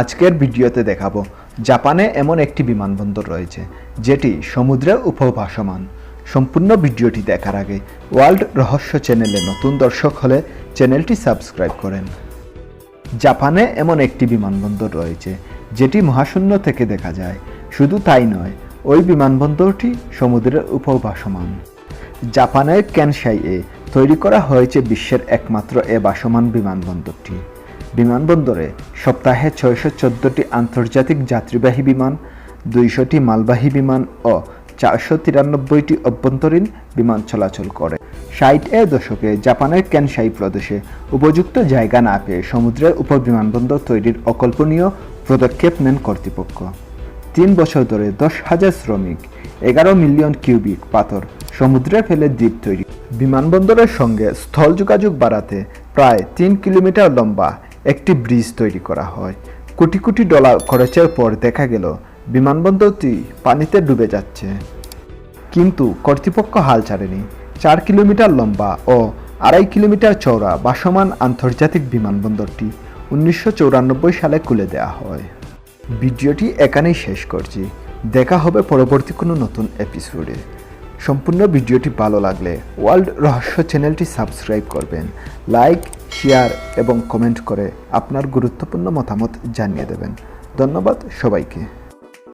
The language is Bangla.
আজকের ভিডিওতে দেখাবো জাপানে এমন একটি বিমানবন্দর রয়েছে, যেটি সমুদ্রে উপভাসমান। সম্পূর্ণ ভিডিওটি দেখার আগে ওয়ার্ল্ড রহস্য চ্যানেলে নতুন দর্শক হলে চ্যানেলটি সাবস্ক্রাইব করেন। জাপানে এমন একটি বিমানবন্দর রয়েছে, যেটি মহাশূন্য থেকে দেখা যায়। শুধু তাই নয়, ওই বিমানবন্দরটি সমুদ্রের উপভাসমান। জাপানের ক্যানসাইয়ে তৈরি করা হয়েছে বিশ্বের একমাত্র এ ভাসমান বিমানবন্দরটি। বিমানবন্দরে সপ্তাহে ছয়শো আন্তর্জাতিক যাত্রীবাহী বিমান, দুইশোটি মালবাহী বিমান ও চারশো তিরানব্বইটি অভ্যন্তরীণ বিমান চলাচল করে। ষাট এ দশকে জাপানের ক্যানসাই প্রদেশে উপযুক্ত জায়গা না পেয়ে সমুদ্রের উপর বিমানবন্দর তৈরির অকল্পনীয় পদক্ষেপ নেন কর্তৃপক্ষ। তিন বছর ধরে দশ হাজার শ্রমিক, এগারো মিলিয়ন কিউবিক পাথর সমুদ্রে ফেলে দ্বীপ তৈরি। বিমানবন্দরের সঙ্গে স্থল যোগাযোগ বাড়াতে প্রায় তিন কিলোমিটার লম্বা একটি ব্রিজ তৈরি করা হয়। কোটি কোটি ডলার খরচের পর দেখা গেল, বিমানবন্দরটি পানিতে ডুবে যাচ্ছে। কিন্তু কর্তৃপক্ষ হাল ছাড়েনি। চার কিলোমিটার লম্বা ও আড়াই কিলোমিটার চওড়া বাসমান আন্তর্জাতিক বিমানবন্দরটি উনিশশো সালে খুলে দেওয়া হয়। ভিডিওটি এখানেই শেষ করছি। দেখা হবে পরবর্তী কোনো নতুন এপিসোডে সম্পূর্ণ ভিডিওটি ভালো লাগলে ওয়ার্ল্ড রহস্য চ্যানেলটি সাবস্ক্রাইব করবেন। লাইক শেয়ার এবং কমেন্ট করে আপনার গুরুত্বপূর্ণ মতামত জানিয়ে দেবেন। ধন্যবাদ সবাইকে।